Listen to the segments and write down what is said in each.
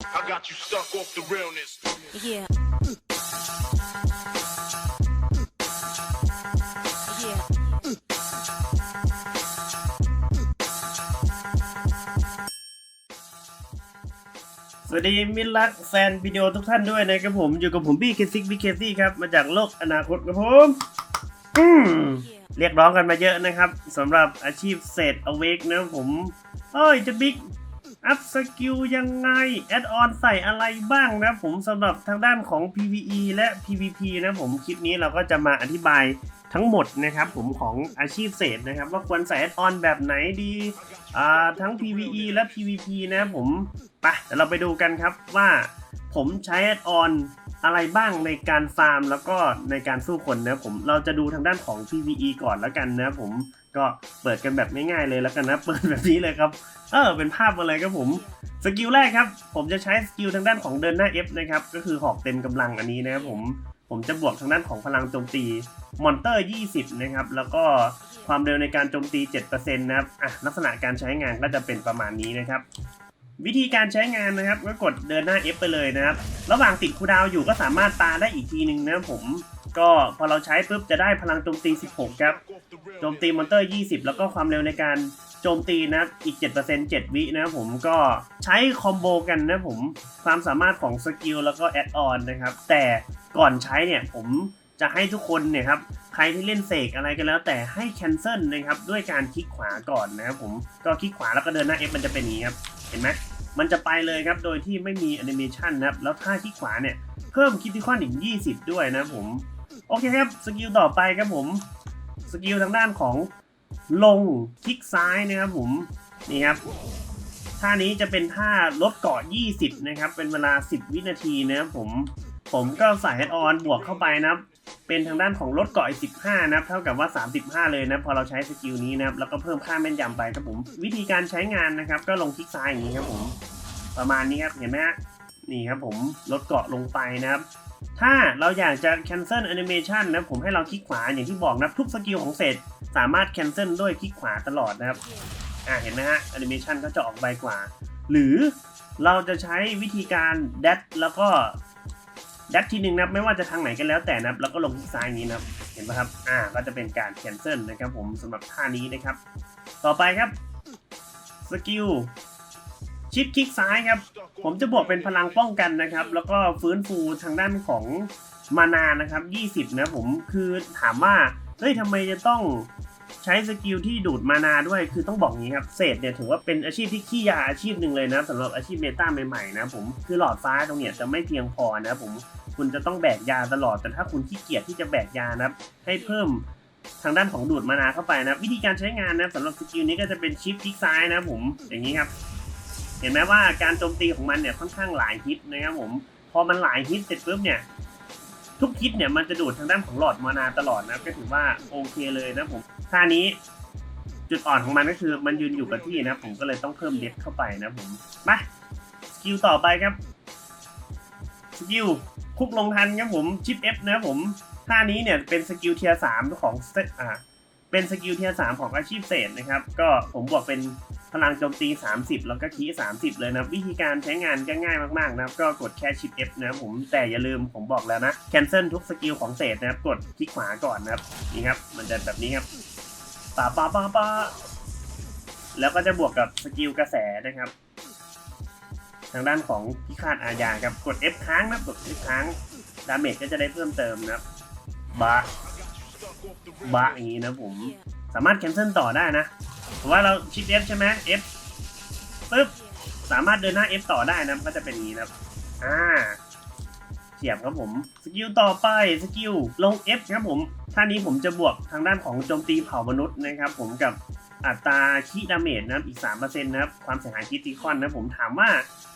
I got you stuck off the realness. Yeah. Yeah. สวัสดีมิตรรักแฟนวิดีโอทุกท่านด้วยนะครับผม อยู่กับผมบี้เคซิกบี้เคซี่ครับ มาจากโลกอนาคตครับผมอืมเรียกร้องกันมาเยอะนะครับสำหรับอาชีพเศษอเวกนะครับผมเอ้ยจะบิ๊ก อัพสกิลยังไง แอดออนใส่อะไรบ้างนะผมสำหรับทางด้านของ PVE และ PVP นะผมคลิปนี้เราก็จะมาอธิบายทั้งหมดนะครับผมของอาชีพเศษนะครับ ว่าควรใส่แอดออนแบบไหนดีทั้ง PVE และ PVP นะผมไปเดี๋ยวเราไปดูกันครับว่าผมใช้แอดออน อะไรบ้างในการฟาร์มแล้วก็ในการสู้คนนะผมเราจะดูทางด้านของ PVE ก่อนแล้วกันนะผมก็เปิดกันแบบง่ายๆเลยแล้วกันนะเปิดแบบนี้เลยครับเออเป็นภาพมาเลยครับผมสกิลแรกครับ ผมจะใช้สกิลทางด้านของเดินหน้า F นะครับก็คือหอกเต็มกำลังอันนี้นะครับผมผมจะบวกทางด้านของพลังโจมตีมอนเตอร์ 20 นะครับ แล้วก็ความเร็วในการโจมตี 7%นะครับอะลักษณะการใช้งานก็จะเป็นประมาณนี้นะครับ วิธีการใช้งานนะครับก็กดเดินหน้า F ไปเลยนะครับ ระหว่างติดคูดาวอยู่ก็สามารถปาได้อีกทีหนึ่งนะครับผมก็พอเราใช้ปุ๊บจะได้พลังโจมตี 16 ครับ โจมตีมอนเตอร์ 20 แล้วก็ความเร็วในการโจมตีนะครับอีก 7% 7 วินะครับผมก็ใช้คอมโบกันนะผมความสามารถของสกิลแล้วก็แอดออนนะครับ แต่ก่อนใช้เนี่ยผมจะให้ทุกคนเนี่ยครับใครที่เล่นเสกอะไรกันแล้วแต่ให้แคนเซิลนะครับด้วยการคลิกขวาก่อนนะครับผมก็คลิกขวาแล้วก็เดินหน้า F มันจะเป็นอย่างนี้ครับ เห็นไหมมันจะไปเลยครับ โดยที่ไม่มีแอนิเมชันนะครับ แล้วถ้าคลิกขวาเนี่ย เพิ่มคิติคอนอีก 20 ด้วยนะผม โอเคครับ สกิลต่อไปครับผม สกิลทางด้านของลงคลิกซ้ายนะครับผม นี่ครับ ท่านี้จะเป็นท่าลดเกาะ 20 นะครับ เป็นเวลา 10 วินาทีนะครับผม ผมก็ใส่แอดออนบวกเข้าไปนะครับ เป็นทางด้านของลดเกาะอีก15นะครับเท่ากับว่า 35 เลยนะพอเราใช้สกิลนี้นะครับแล้วก็เพิ่มค่าแม่นยำไปครับผมวิธีการใช้งานนะครับ ก็ลงคลิกซ้ายอย่างนี้ครับผมประมาณนี้ครับเห็นไหมฮะนี่ครับผมลดเกาะลงไปนะครับ ถ้าเราอยากจะ cancel animation นะผมให้เราคลิกขวาอย่างที่บอกนะทุกสกิลของเศษสามารถ cancel ด้วยคลิกขวาตลอดนะครับอ่าเห็นไหมฮะ animation ก็จะออกใบกว่า หรือเราจะใช้วิธีการ dash แล้วก็ dash ทีหนึ่งนะครับไม่ว่าจะทางไหนกันแล้วแต่นะครับแล้วก็ลงคลิกซ้ายนี้นะครับเห็นไหมครับอ่าก็จะเป็นการ cancel นะครับผมสำหรับท่านี้นะครับ ต่อไปครับสกิลชิปคลิกซ้ายครับ ผมจะบวกเป็นพลังป้องกันนะครับ แล้วก็ฟื้นฟูทางด้านของมานานะครับ 20 นะผมคือถามว่าเฮ้ยทำไมจะต้องใช้สกิลที่ดูดมานาด้วย คือต้องบอกงี้ครับ เศษเนี่ยถือว่าเป็นอาชีพที่ขี้ยาอาชีพหนึ่งเลยนะสำหรับอาชีพเมตาใหม่ๆนะผม คือหลอดฟ้าตรงเนี้ยจะไม่เพียงพอนะผม คุณจะต้องแบกยาตลอด แต่ถ้าคุณขี้เกียจที่จะแบกยานะครับ ให้เพิ่มทางด้านของดูดมานาเข้าไปนะวิธีการใช้งานนะสำหรับสกิลนี้ก็จะเป็นชิปคลิกซ้ายนะผมอย่างนี้ครับ เห็นไหมว่าการโจมตีของมันเนี่ยค่อนข้างหลายฮิตนะครับผมพอมันหลายฮิตเสร็จปุ๊บเนี่ยทุกฮิตเนี่ยมันจะดูดทางด้านของหลอดมานาตลอดนะก็ถือว่าโอเคเลยนะผมท่านี้จุดอ่อนของมันก็คือมันยืนอยู่กับที่นะผมก็เลยต้องเพิ่มเด็ดเข้าไปนะผมมาสกิลต่อไปครับสกิล คุกลงทันครับผมชิป F นะครับผมท่านี้เนี่ยเป็นสกิลเทียสามของเซตอ่าเป็นสกิลเทียสามของอาชีพเศษนะครับ ก็ผมบอกเป็นพลังโจมตี 30 แล้วก็คีย์30 เลยนะวิธีการใช้งานก็ง่ายมากๆนะครับก็กดแค่ชิป F นะครับผมแต่อย่าลืมผมบอกแล้วนะแคนเซิลทุกสกิลของเศษนะครับกดคลิกขวาก่อนนะครับนี่ครับ มันจะแบบนี้ครับปาปาปาปาแล้วก็จะบวกกับสกิลกระแสนะครับ ทางด้านของพิฆาตอาญาครับกด F ค้างนะกด F ค้างดาเมจก็จะได้เพิ่มเติมนะครับบาบาอย่างนี้นะผมสามารถแคนเซิลต่อได้นะเพราะว่าเราชิป F ใช่ไหม F ปึ๊บสามารถเดินหน้า F ต่อได้นะก็จะเป็นอย่างนี้นะครับอ่าเสียบครับผมสกิลต่อไปสกิลลง F ครับผมท่านี้ผมจะบวกทางด้านของโจมตีเผ่ามนุษย์นะครับผมกับ อัตราคีดาเมจนะครับอีก 3%นะครับความเสียหายคิติคอนนะผมถามว่า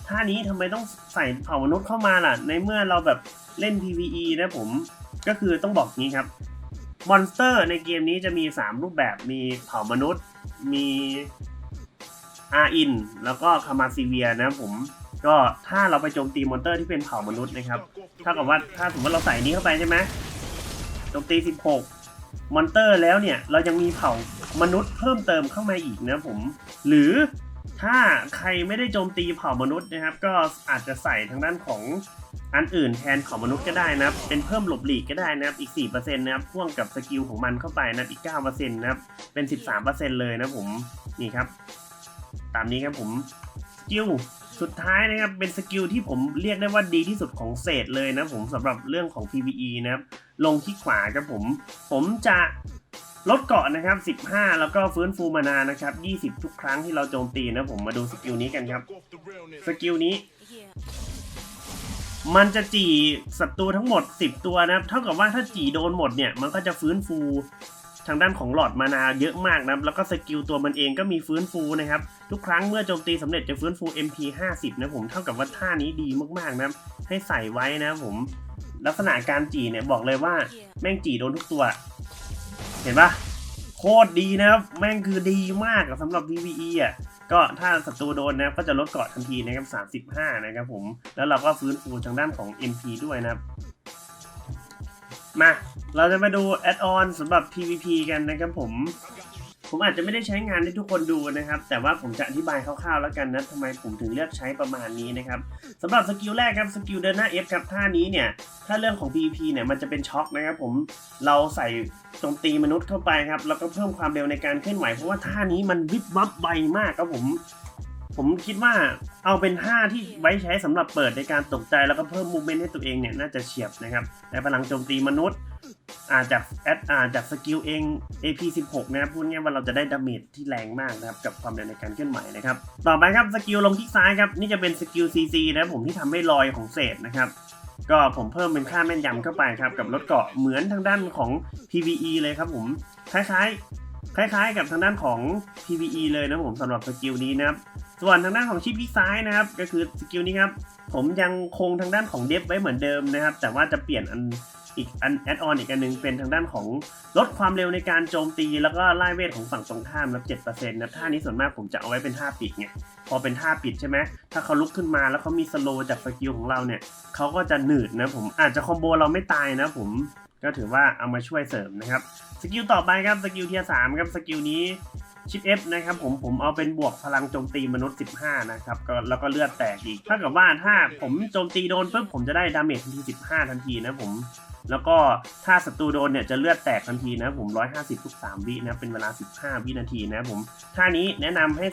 ท่านี้ทำไมต้องใส่เผ่ามนุษย์เข้ามาล่ะ ในเมื่อเราแบบเล่น PVE นะผมก็คือต้องบอกงี้ครับมอนสเตอร์ในเกมนี้จะมี 3 รูปแบบมีเผ่ามนุษย์ มีอาอินแล้วก็คามาซิเวียนะครับผมก็ถ้าเราไปโจมตีมอนเตอร์ที่เป็นเผ่ามนุษย์นะครับถ้ากับว่าถ้าสมมติเราใส่นี้เข้าไปใช่ไหมโจมตี 16 มอนเตอร์แล้วเนี่ย เรายังมีเผ่ามนุษย์เพิ่มเติมเข้ามาอีกนะผม หรือถ้าใครไม่ได้โจมตีเผ่ามนุษย์นะครับ ก็อาจจะใส่ทางด้านของอันอื่นแทนเผ่ามนุษย์ก็ได้นะครับ เป็นเพิ่มหลบหลีกก็ได้นะครับ อีก 4%นะครับพ่วงกับสกิลของมันเข้าไปนะอีก 9%นะครับ เป็น 13%เลยนะผม นี่ครับ ตามนี้ครับผมสกิล สุดท้ายนะครับเป็นสกิลที่ผมเรียกได้ว่าดีที่สุดของเศษเลยนะผมสำหรับเรื่องของ PVE นะครับลงที่ขวาครับผม ผมจะลดเกาะนะครับ 15 แล้วก็ฟื้นฟูมานานะครับ 20 ทุกครั้งที่เราโจมตีนะผมมาดูสกิลนี้กันครับสกิลนี้มันจะจี่ศัตรูทั้งหมด 10 ตัวนะครับ เท่ากับว่าถ้าจี่โดนหมดเนี่ย มันก็จะฟื้นฟู ทางด้านของหลอดมานาเยอะมากนะครับแล้วก็สกิลตัวมันเองก็มีฟื้นฟูนะครับ ทุกครั้งเมื่อโจมตีสำเร็จจะฟื้นฟู MP 50นะผมเท่ากับว่าท่านี้ดีมากๆนะให้ใส่ไว้นะผม ลักษณะการจี่เนี่ยบอกเลยว่าแม่งจี่โดนทุกตัว เห็นปะโคตรดีนะครับ แม่งคือดีมากอะสำหรับ PVE อะก็ถ้าศัตรูโดนนะก็จะลดเกราะทันทีนะครับ35 นะครับผม แล้วเราก็ฟื้นฟูทางด้านของ MP ด้วยนะครับ มา เราจะมาดูแอดออนสำหรับ PVP กันนะครับผม ผมอาจจะไม่ได้ใช้งานให้ทุกคนดูนะครับ แต่ว่าผมจะอธิบายคร่าวๆแล้วกันนะทำไมผมถึงเลือกใช้ประมาณนี้นะครับสำหรับสกิลแรกครับสกิลเดินหน้า F ครับท่านี้เนี่ย ถ้าเรื่องของ PVP เนี่ยมันจะเป็นช็อคนะครับผม เราใส่โจมตีมนุษย์เข้าไปครับ แล้วก็เพิ่มความเร็วในการเคลื่อนไหว เพราะว่าท่านี้มันวิบวับไวมากครับผม ผมคิดว่าเอาเป็นท่าที่ไว้ใช้สำหรับเปิดในการตกใจแล้วก็เพิ่มมูเมนต์ให้ตัวเองเนี่ยน่าจะเฉียบนะครับแต่พลังโจมตีมนุษย์อาจากแอดอาจากสกิลเอง AP16 นะครับพูดง่ายว่าเราจะได้ดาเมจที่แรงมากนะครับกับความเร็วในการเคลื่อนไหวนะครับต่อไปครับสกิลลงคลิกซ้ายครับนี่จะเป็นสกิล CC นะผมที่ทำให้ลอยของเศษนะครับก็ผมเพิ่มเป็นค่าแม่นยำเข้าไปครับกับรถเกาะเหมือนทางด้านของ PVE เลยครับผมคล้ายๆคล้ายๆ กับทางด้านของ PVE เลยนะผมสำหรับสกิลนี้นะครับ ส่วนทางด้านของชิปคลิกซ้ายนะครับ ก็คือสกิลนี้ครับ ผมยังคงทางด้านของเดฟไว้เหมือนเดิมนะครับ แต่ว่าจะเปลี่ยนอันอีกอันแอดออนอีกอันหนึงเป็นทางด้านของลดความเร็วในการโจมตี แล้วก็ไล่เวทของฝั่งตรงข้ามแล้ว7%นะท่านี้ส่วนมากผมจะเอาไว้เป็นท่าปิดไงพอเป็นท่าปิดใช่ไหมถ้าเขาลุกขึ้นมาแล้วเขามีสโลว์จากสกิลของเราเนี่ยเขาก็จะหนืดนะผมอาจจะคอมโบเราไม่ตายนะผมก็ถือว่าเอามาช่วยเสริมนะครับสกิลต่อไปครับสกิลเทียสามครับสกิลนี้ ชิป F นะครับผมผมเอาเป็นบวกพลังโจมตีมนุษย์ 15 นะครับก็แล้วก็เลือดแตกอีกถ้ากับว่าถ้าผมโจมตีโดนปุ๊บผมจะได้ดาเมจทันที 15 ทันทีนะผมแล้วก็ถ้าศัตรูโดนเนี่ยจะเลือดแตกทันทีนะผม 150 ทุก 3 วินะเป็นเวลา 15 วินาทีนะผมท่านี้แนะนำให้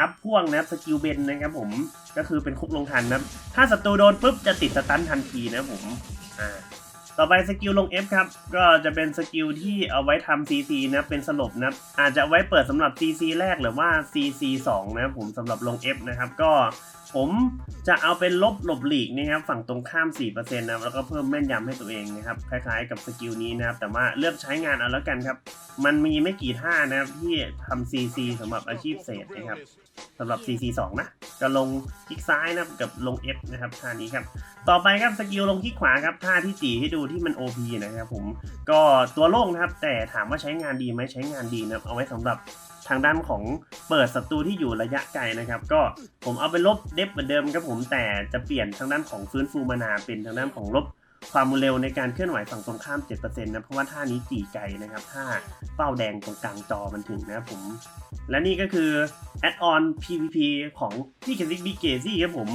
อัพพ่วงนะสกิลเบนนะครับผมก็คือเป็นคุกลงทันนะถ้าศัตรูโดนปุ๊บจะติดสตันทันทีนะผมอ่า ต่อไปสกิลลง F ครับ ก็จะเป็นสกิลที่เอาไว้ทำ CC นะ เป็นสลบนะ อาจจะไว้เปิดสำหรับ CC แรกหรือว่า CC 2 นะผมสำหรับลง F นะครับ ก็ผมจะเอาเป็นลบหลบหลีกนะครับฝั่งตรงข้าม 4%นะแล้วก็เพิ่มแม่นยำให้ตัวเองนะครับ คล้ายๆกับสกิลนี้นะครับ แต่ว่าเลือกใช้งานเอาแล้วกันครับ มันมีไม่กี่ท่านะครับที่ทำ CC สำหรับอาชีพเศษนะครับสำหรับ CC 2 นะ ก็ลงคลิกซ้ายนะครับกับลง F นะครับท่านี้ครับ ต่อไปครับสกิลลงคลิกขวาครับท่าที่จีให้ดูที่มัน OP นะครับผมก็ตัวโล่งนะครับ แต่ถามว่าใช้งานดีไหมใช้งานดีนะครับเอาไว้สำหรับทางด้านของเปิดศัตรูที่อยู่ระยะไกลนะครับ ก็ผมเอาไปลบเดฟเหมือนเดิมครับผมแต่จะเปลี่ยนทางด้านของฟื้นฟูมานาเป็นทางด้านของลบ ความเร็วในการเคลื่อนไหวฝั่งตรงข้าม 7%นะเพราะว่าท่านี้จีไกลนะครับถ้าเป้าแดงตรงกลางจอมันถึงนะผม และนี่ก็คือแอดออน PVP ของพี่เคนซิกบีเกซี่ครับผม